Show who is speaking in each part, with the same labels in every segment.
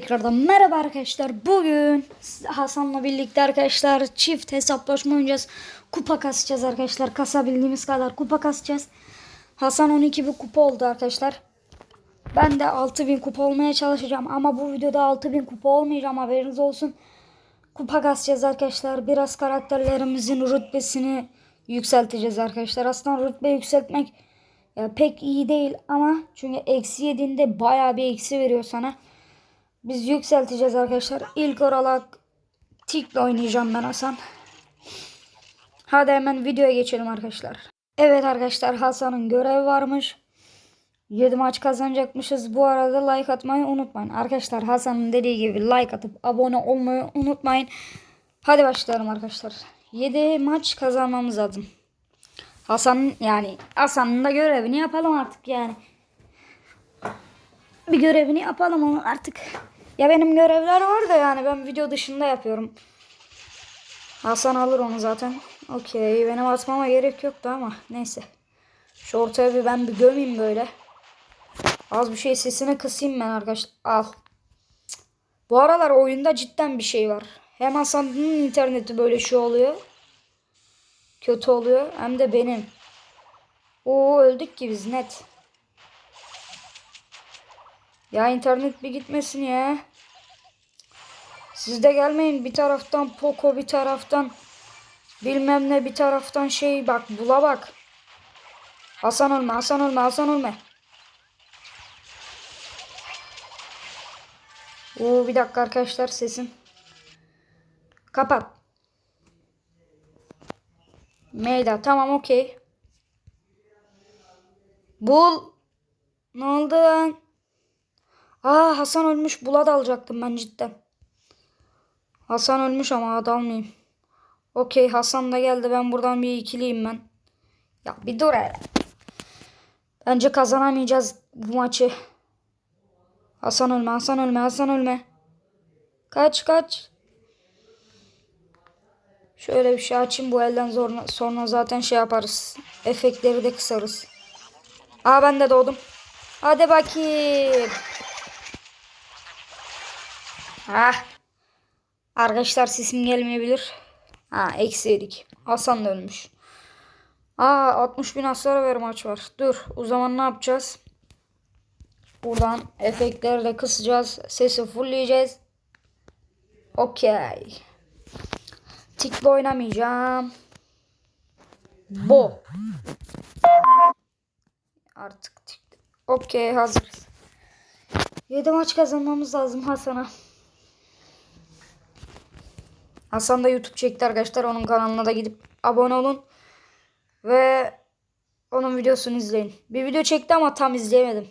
Speaker 1: Tekrardan merhaba arkadaşlar. Bugün Hasan'la birlikte arkadaşlar çift hesaplaşma oynayacağız. Kupa kasacağız arkadaşlar. Kasabildiğimiz kadar kupa kasacağız. Hasan 12 bir kupa oldu arkadaşlar. Ben de 6000 kupa olmaya çalışacağım ama bu videoda 6000 kupa olmayacağım haberiniz olsun. Kupa kasacağız arkadaşlar. Biraz karakterlerimizin rütbesini yükselteceğiz arkadaşlar. Aslında rütbe yükseltmek pek iyi değil ama çünkü eksi yediğinde bayağı bir eksi veriyor sana. Biz yükselteceğiz arkadaşlar. İlk olarak Tik'le oynayacağım ben Hasan. Hadi hemen videoya geçelim arkadaşlar. Evet arkadaşlar Hasan'ın görevi varmış. 7 maç kazanacakmışız. Bu arada like atmayı unutmayın. Arkadaşlar Hasan'ın dediği gibi like atıp abone olmayı unutmayın. Hadi başlayalım arkadaşlar. 7 maç kazanmamız lazım. Hasan yani Hasan'ın da görevini yapalım artık yani. Bir görevini yapalım onu artık. Ya benim görevler var da yani ben video dışında yapıyorum. Hasan alır onu zaten. Okey benim atmama gerek yoktu ama neyse. Şu ortaya bir ben bir gömeyim böyle. Az bir şey sesini kısayım ben arkadaşlar. Al. Bu aralar oyunda cidden bir şey var. Hem Hasan'ın interneti böyle şey oluyor. Kötü oluyor. Hem de benim. Oo öldük ki biz net. Ya internet bir gitmesin ya. Siz de gelmeyin bir taraftan Poco bir taraftan bilmem ne bir taraftan şey bak bula bak. Hasan olma Hasan olma Hasan olma. Oo bir dakika arkadaşlar sesin. Kapat. Meyda tamam okey. Bul. Ne oldu lan? Aa Hasan ölmüş. Bula alacaktım ben cidden. Hasan ölmüş ama ad almayayım. Okey Hasan da geldi. Ben buradan bir ikiliyim ben. Ya bir dur hele. Bence kazanamayacağız bu maçı. Hasan ölme, Hasan ölme, Hasan ölme. Kaç kaç. Şöyle bir şey açayım bu elden sonra, sonra zaten şey yaparız. Efektleri de kısarız. Aa ben de doğdum. Hadi bakayım. Ah. Arkadaşlar sesim gelmeyebilir. Ha eksi yedik. Hasan da ölmüş. Aa 60 bin hasar ver maç var. Dur o zaman ne yapacağız? Buradan efektleri de kısacağız. Sesi fullleyeceğiz. Okey. Tikle oynamayacağım. Bu. Artık tik. Okey hazırız. 7 maç kazanmamız lazım Hasan'a. Hasan da YouTube çekti arkadaşlar. Onun kanalına da gidip abone olun. Ve onun videosunu izleyin. Bir video çekti ama tam izleyemedim.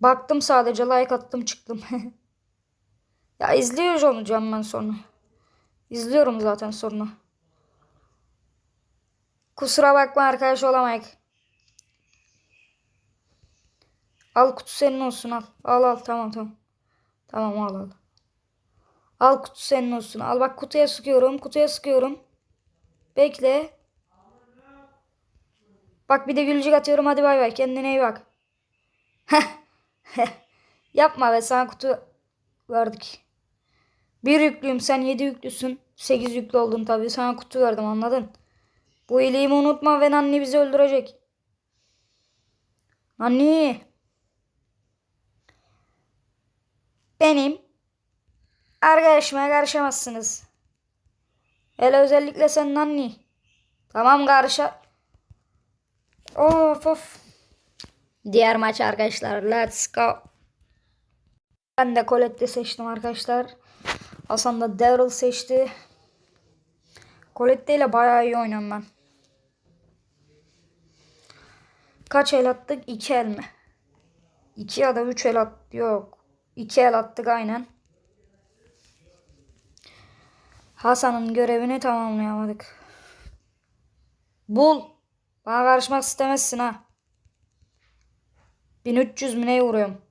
Speaker 1: Baktım sadece like attım çıktım. ya izliyoruz olacağım ben sonra. İzliyorum zaten sonra. Kusura bakma arkadaş olamayık. Al kutu senin olsun al. Al al tamam tamam. Tamam al al. Al kutu senin olsun. Al bak kutuya sıkıyorum. Kutuya sıkıyorum. Bekle. Bak bir de gülücük atıyorum. Hadi bay bay. Kendine iyi bak. Yapma be sana kutu verdik. Bir yüklüyüm sen yedi yüklüsün. Sekiz yüklü oldun tabii. Sana kutu verdim anladın. Bu iyiliğimi unutma ve anne bizi öldürecek. Anne. Benim arkadaşıma karışamazsınız. Hele özellikle sen anne. Tamam karışa. Of of. Diğer maç arkadaşlar. Let's go. Ben de Colette'i seçtim arkadaşlar. Hasan da Daryl seçti. Colette ile bayağı iyi oynuyorum ben. Kaç el attık? 2 el mi? 2 ya da 3 el at yok. 2 el attık aynen. Hasan'ın görevini tamamlayamadık. Bul. Bana karışmak istemezsin ha. 1300 mü neye vuruyorum?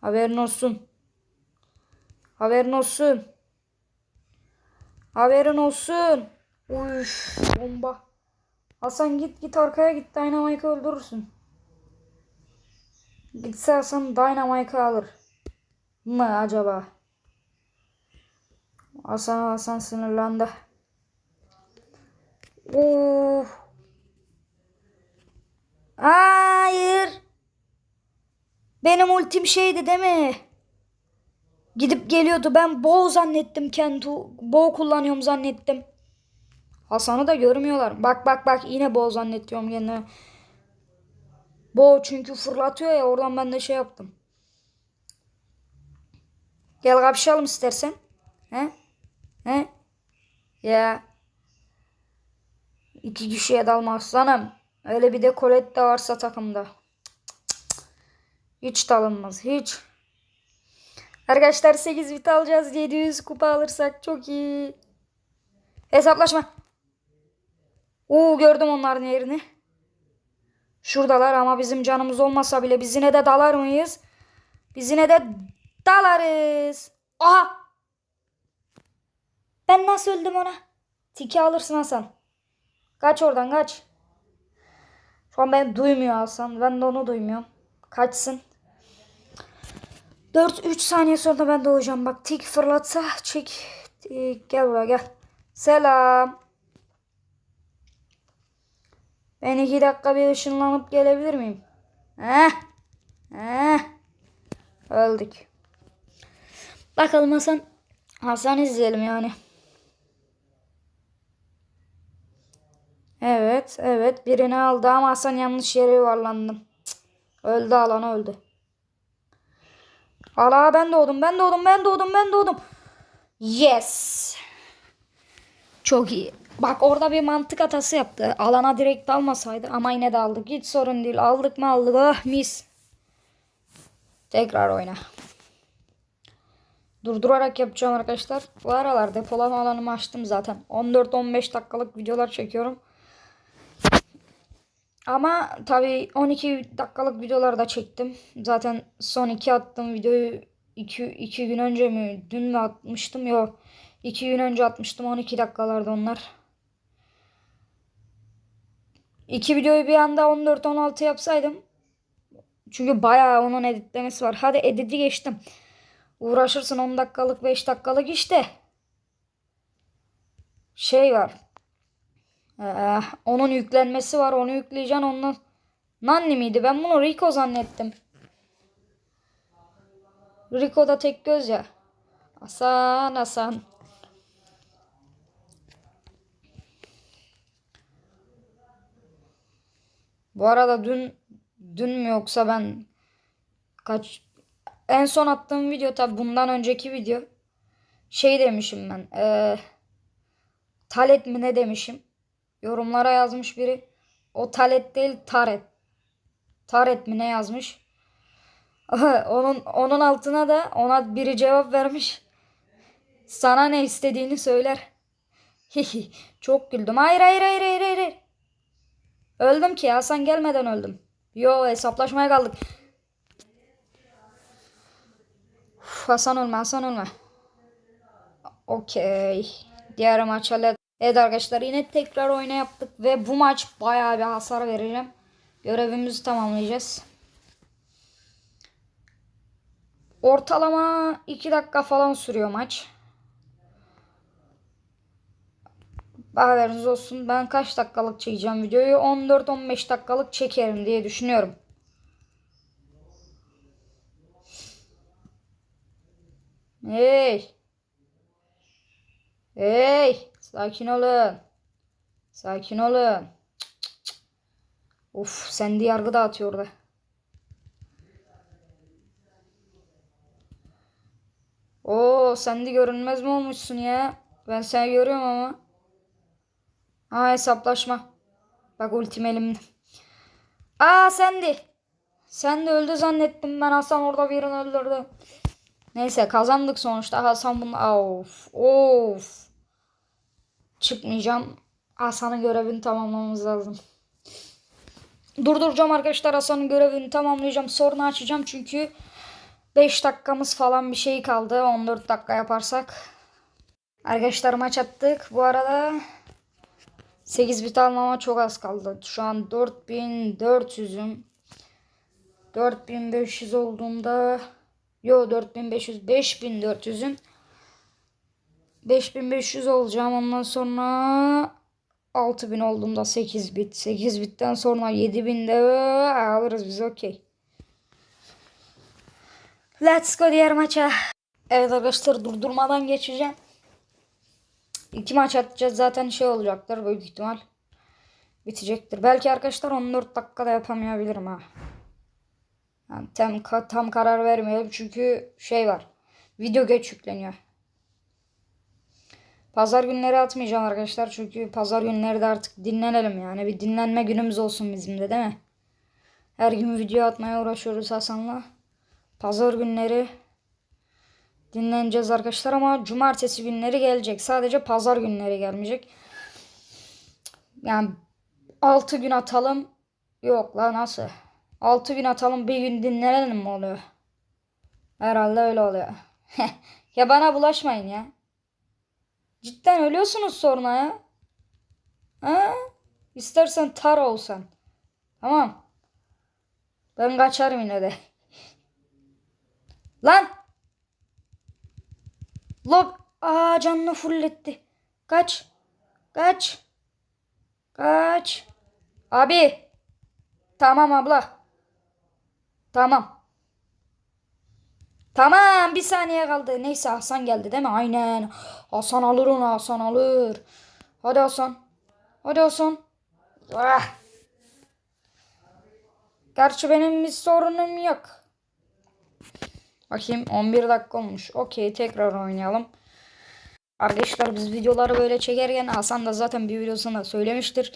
Speaker 1: Haberin olsun. Haberin olsun. Haberin olsun. Uf bomba. Hasan git git arkaya git Dynamite'ı öldürürsün. Gitse Hasan Dynamite'ı alır. mı acaba? Hasan Hasan sinirlendi. Of. Hayır. Benim ultim şeydi değil mi? Gidip geliyordu. Ben bow zannettim kendi. Bow kullanıyorum zannettim. Hasan'ı da görmüyorlar. Bak bak bak yine bow zannetiyorum kendime. Bow çünkü fırlatıyor ya oradan ben de şey yaptım. Gel kapışalım istersen. He? He? Ya. İki kişiye dalma aslanım. Öyle bir de Colette de varsa takımda. Hiç dalınmaz. Hiç. Arkadaşlar 8 bit alacağız. 700 kupa alırsak çok iyi. Hesaplaşma. Oo gördüm onların yerini. Şuradalar ama bizim canımız olmasa bile biz yine de dalar mıyız? Biz yine de dalarız. Aha! Ben nasıl öldüm ona? Tiki alırsın Hasan. Kaç oradan kaç. Şu an beni duymuyor Hasan. Ben de onu duymuyorum. Kaçsın. 4-3 saniye sonra ben doğacağım. Bak tik fırlatsa çek. Tik, gel buraya gel. Selam. Ben iki dakika bir ışınlanıp gelebilir miyim? Heh. Heh. Öldük. Bakalım Hasan. Hasan izleyelim yani. Evet, evet. Birini aldı ama Hasan yanlış yere yuvarlandım. Öldü alan öldü. Ala ben doğdum, ben doğdum, ben doğdum, ben doğdum. Yes. Çok iyi. Bak orada bir mantık hatası yaptı. Alana direkt almasaydı ama yine de aldık. Hiç sorun değil. Aldık mı aldık. Ah mis. Tekrar oyna. Durdurarak yapacağım arkadaşlar. Bu aralar depolama alanımı açtım zaten. 14-15 dakikalık videolar çekiyorum. Ama tabii 12 dakikalık videolar da çektim. Zaten son iki attığım videoyu 2 2 gün önce mi dün mü atmıştım? Yok. 2 gün önce atmıştım 12 dakikalarda onlar. İki videoyu bir anda 14-16 yapsaydım. Çünkü bayağı onun editlemesi var. Hadi editi geçtim. Uğraşırsın 10 dakikalık 5 dakikalık işte. Şey var. Ee, onun yüklenmesi var. Onu yükleyeceksin. Ondan Nanni miydi? Ben bunu Rico zannettim. Rico da tek göz ya. Hasan Hasan. Bu arada dün dün mü yoksa ben kaç en son attığım video tabi bundan önceki video şey demişim ben e, talet mi ne demişim yorumlara yazmış biri. O talet değil taret. Taret mi ne yazmış? Onun onun altına da ona biri cevap vermiş. Sana ne istediğini söyler. Çok güldüm. Hayır hayır hayır hayır hayır öldüm ki Hasan gelmeden öldüm. Yo hesaplaşmaya kaldık. Uf, Hasan ölme Hasan ölme. Okey. Diğer maç hallet. Evet arkadaşlar yine tekrar oyna yaptık ve bu maç bayağı bir hasar vereceğim. Görevimizi tamamlayacağız. Ortalama 2 dakika falan sürüyor maç. Haberiniz olsun. Ben kaç dakikalık çekeceğim videoyu? 14-15 dakikalık çekerim diye düşünüyorum. Hey. Hey. Sakin olun. Sakin olun. Of sen de yargı dağıtıyor orada. Oo sen de görünmez mi olmuşsun ya? Ben seni görüyorum ama. Ha hesaplaşma. Bak ultim elimde. Aa sen de. Sen de öldü zannettim ben Hasan orada birini öldürdü. Neyse kazandık sonuçta. Hasan bunu of of. Çıkmayacağım. Hasan'ın görevini tamamlamamız lazım. Durduracağım arkadaşlar Hasan'ın görevini tamamlayacağım. Sorunu açacağım çünkü 5 dakikamız falan bir şey kaldı. 14 dakika yaparsak. Arkadaşlar maç attık. Bu arada 8 bit almama çok az kaldı. Şu an 4400'üm. 4500 olduğunda Yo 4500 5400'üm. 5500 olacağım ondan sonra 6000 olduğumda 8 bit. 8 bitten sonra 7000 de alırız biz okey. Let's go diğer maça. Evet arkadaşlar durdurmadan geçeceğim. İki maç atacağız zaten şey olacaktır büyük ihtimal. Bitecektir. Belki arkadaşlar 14 dakikada yapamayabilirim ha. Yani tam, tam karar vermiyorum çünkü şey var. Video geç yükleniyor. Pazar günleri atmayacağım arkadaşlar çünkü pazar günleri de artık dinlenelim yani. Bir dinlenme günümüz olsun bizim de değil mi? Her gün video atmaya uğraşıyoruz Hasan'la. Pazar günleri dinleneceğiz arkadaşlar ama cumartesi günleri gelecek. Sadece pazar günleri gelmeyecek. Yani 6 gün atalım. Yok la nasıl? 6 gün atalım bir gün dinlenelim mi oluyor? Herhalde öyle oluyor. ya bana bulaşmayın ya. Cidden ölüyorsunuz sonra ya. Ha? İstersen tar olsan. Tamam. Ben kaçarım yine de. Lan! Lob. Aa canını fulletti. Kaç. Kaç. Kaç. Abi. Tamam abla. Tamam. Tamam bir saniye kaldı. Neyse Hasan geldi değil mi? Aynen. Hasan alır onu Hasan alır. Hadi Hasan. Hadi Hasan. Ah. Gerçi benim bir sorunum yok. Bakayım 11 dakika olmuş. Okey tekrar oynayalım. Arkadaşlar biz videoları böyle çekerken Hasan da zaten bir videosunda söylemiştir.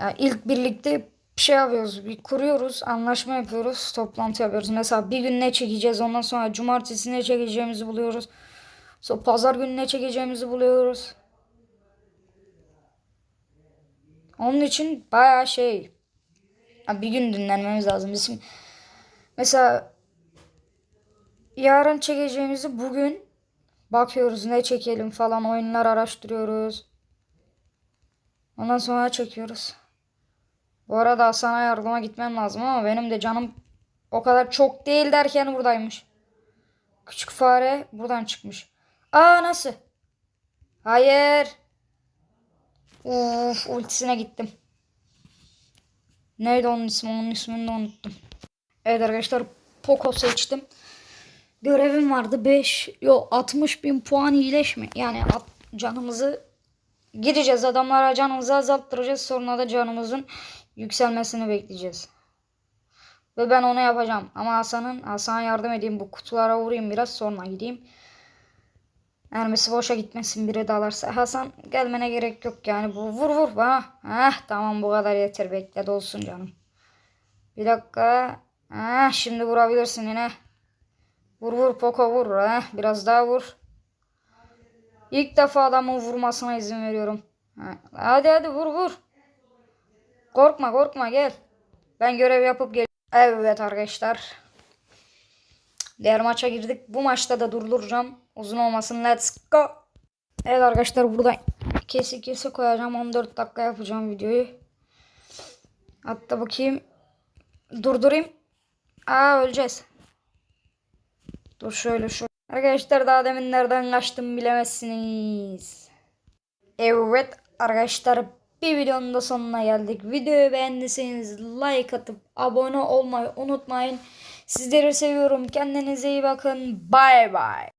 Speaker 1: Yani ilk birlikte bir şey yapıyoruz. Bir kuruyoruz. Anlaşma yapıyoruz. Toplantı yapıyoruz. Mesela bir gün ne çekeceğiz. Ondan sonra cumartesi ne çekeceğimizi buluyoruz. Sonra pazar günü ne çekeceğimizi buluyoruz. Onun için bayağı şey. Bir gün dinlenmemiz lazım. Bizim mesela yarın çekeceğimizi bugün bakıyoruz ne çekelim falan oyunlar araştırıyoruz. Ondan sonra çekiyoruz. Bu arada sana yardıma gitmem lazım ama benim de canım o kadar çok değil derken buradaymış. Küçük fare buradan çıkmış. Aa nasıl? Hayır. Uf ultisine gittim. Neydi onun ismi? Onun ismini de unuttum. Evet arkadaşlar Poco seçtim. Görevim vardı 5 yok 60 bin puan iyileşme. Yani at, canımızı gideceğiz adamlara canımızı azalttıracağız. Sonra da canımızın yükselmesini bekleyeceğiz. Ve ben onu yapacağım. Ama Hasan'ın Hasan'a yardım edeyim. Bu kutulara vurayım biraz sonra gideyim. Mermisi boşa gitmesin biri dalarsa. Hasan gelmene gerek yok yani. Bu vur vur bana. Heh tamam bu kadar yeter. Bekle dolsun canım. Bir dakika. Heh şimdi vurabilirsin yine. Vur vur Poco vur. Heh, biraz daha vur. İlk defa adamın vurmasına izin veriyorum. Hadi hadi vur vur. Korkma korkma gel. Ben görev yapıp gel. Evet arkadaşlar. Diğer maça girdik. Bu maçta da durduracağım. Uzun olmasın. Let's go. Evet arkadaşlar burada kesi kesi koyacağım. 14 dakika yapacağım videoyu. Hatta bakayım. Durdurayım. Aa öleceğiz. Dur şöyle şu. Arkadaşlar daha demin nereden kaçtım bilemezsiniz. Evet arkadaşlar bir videonun da sonuna geldik. Videoyu beğendiyseniz like atıp abone olmayı unutmayın. Sizleri seviyorum. Kendinize iyi bakın. Bye bye.